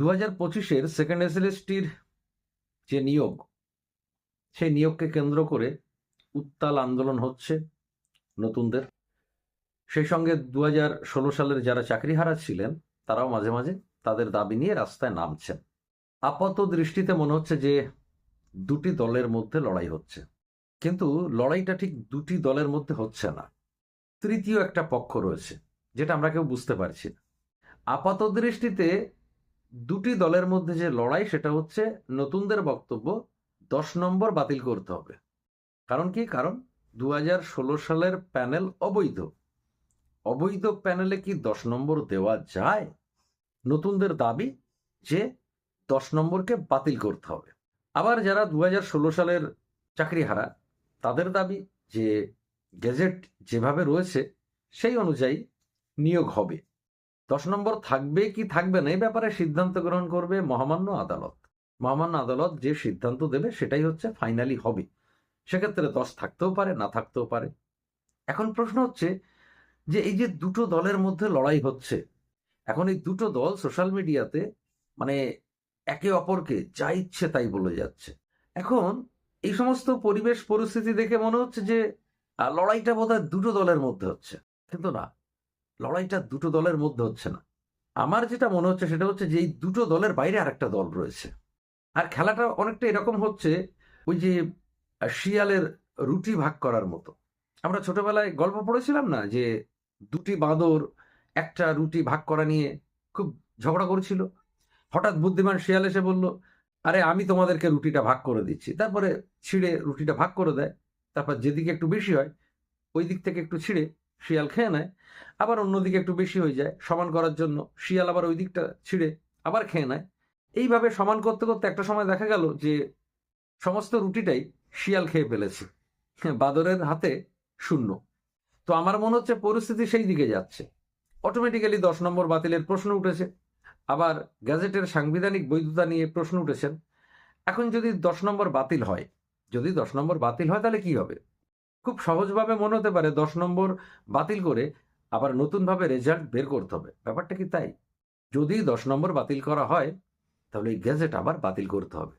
দু হাজার পঁচিশের সেকেন্ড এসএলএসটির যে নিয়োগ, সেই নিয়োগকে কেন্দ্র করে উত্তাল আন্দোলন হচ্ছে নতুনদের। সেই সঙ্গে দু হাজার ষোলো সালের যারা চাকরিহারা ছিলেন, তারাও মাঝে মাঝে তাদের দাবি নিয়ে রাস্তায় নামছেন। আপাত দৃষ্টিতে মনে হচ্ছে যে দুটি দলের মধ্যে লড়াই হচ্ছে। কিন্তু লড়াইটা ঠিক দুটি দলের মধ্যে হচ্ছে না। তৃতীয় একটা পক্ষ রয়েছে, যেটা আমরা কেউ বুঝতে পারছি না। আপাত দৃষ্টিতে দুটি দলের মধ্যে যে লড়াই, সেটা হচ্ছে নতুনদের বক্তব্য, দশ নম্বর বাতিল করতে হবে। কারণ কি? কারণ দু হাজার ষোলো সালের প্যানেল অবৈধ। অবৈধ প্যানেলে কি দশ নম্বর দেওয়া যায়? নতুনদের দাবি যে দশ নম্বরকে বাতিল করতে হবে। আবার যারা দু হাজার ষোলো সালের চাকরিহারা, তাদের দাবি যে গেজেট যেভাবে রয়েছে, সেই অনুযায়ী নিয়োগ হবে। দশ নম্বর, থাকবে কি থাকবে না, এই ব্যাপারে সিদ্ধান্ত গ্রহণ করবে মহামান্য আদালত। মহামান্য আদালত যে সিদ্ধান্ত দেবে সেটাই হচ্ছে ফাইনালি হবে। সেক্ষেত্রে দশ থাকতেও পারে, না থাকতেও পারে। এখন প্রশ্ন হচ্ছে যে এই যে দুটো দলের মধ্যে লড়াই হচ্ছে, এখন এই দুটো দল সোশ্যাল মিডিয়াতে মানে একে অপরকে যা ইচ্ছে তাই বলে যাচ্ছে। এখন এই সমস্ত পরিবেশ পরিস্থিতি দেখে মনে হচ্ছে যে লড়াইটা বোধহয় দুটো দলের মধ্যে হচ্ছে। কিন্তু না লড়াইটা দুটো দলের মধ্যে হচ্ছে না। আমার যেটা মনে হচ্ছে সেটা হচ্ছে যে এই দুটো দলের বাইরে আরেকটা দল রয়েছে। আর খেলাটা অনেকটা এরকম হচ্ছে, ওই যে শিয়ালের রুটি ভাগ করার মতো। আমরা ছোটবেলায় গল্প পড়েছিলাম না যে দুটি বাঁদর একটা রুটি ভাগ করা নিয়ে খুব ঝগড়া করছিল? হঠাৎ বুদ্ধিমান শিয়াল এসে বলল, আরে, আমি তোমাদেরকে রুটিটা ভাগ করে দিচ্ছি। তারপরে ছিঁড়ে রুটিটা ভাগ করে দেয়। তারপর যেদিকে একটু বেশি হয়, ওই দিক থেকে একটু ছিঁড়ে শিয়াল খেয়ে নেয়, আবার অন্যদিকে একটু বেশি হয়ে যায়, সমান করার জন্য শিয়াল আবার ওই দিকটা ছিঁড়ে আবার খেয়ে নেয়। এইভাবে সমান করতে করতে একটা সময় দেখা গেল যে সমস্ত রুটিটাই শিয়াল খেয়ে ফেলেছে। বাদরের হাতে শূন্য। তো আমার মনে হচ্ছে পরিস্থিতি সেই দিকে যাচ্ছে। অটোমেটিক্যালি দশ নম্বর বাতিলের প্রশ্ন উঠেছে, আবার গ্যাজেটের সাংবিধানিক বৈধতা নিয়ে প্রশ্ন উঠেছেন। এখন যদি দশ নম্বর বাতিল হয়, যদি দশ নম্বর বাতিল হয় তাহলে কি হবে? খুব সহজভাবে মনে হতে পারে দশ নম্বর বাতিল করে আবার নতুনভাবে রেজাল্ট বের করতে হবে। ব্যাপারটা কি তাই? যদি দশ নম্বর বাতিল করা হয়, তাহলে এই গ্যাজেট আবার বাতিল করতে হবে।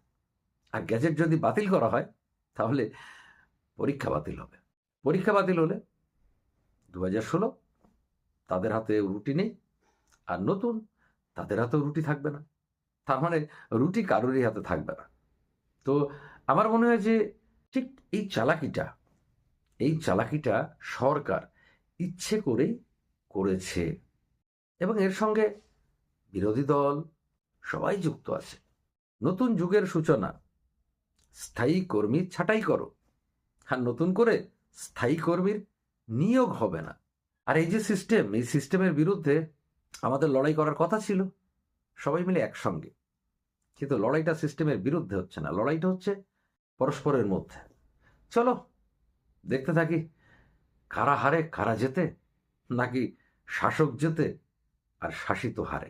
আর গ্যাজেট যদি বাতিল করা হয়, তাহলে পরীক্ষা বাতিল হবে। পরীক্ষা বাতিল হলে দু হাজার ষোলো, তাদের হাতে রুটি নেই। আর নতুন, তাদের হাতেও রুটি থাকবে না। তার মানে রুটি কারোরই হাতে থাকবে না। তো আমার মনে হয় যে ঠিক এই চালাকিটা এই চালাকিটা সরকার ইচ্ছে করেই করেছে এবং এর সঙ্গে বিরোধী দল সবাই যুক্ত আছে। নতুন যুগের সূচনা, স্থায়ী কর্মী ছাঁটাই করো। আর নতুন করে স্থায়ী কর্মীর নিয়োগ হবে না। আর এই যে সিস্টেম এই সিস্টেমের বিরুদ্ধে আমাদের লড়াই করার কথা ছিল। সবাই মিলে একসঙ্গে। কিন্তু লড়াইটা সিস্টেমের বিরুদ্ধে হচ্ছে না। লড়াইটা হচ্ছে পরস্পরের মধ্যে। চলো দেখতে থাকি কারা হারে কারা যেতে নাকি শাসক যেতে আর শাসিত হারে।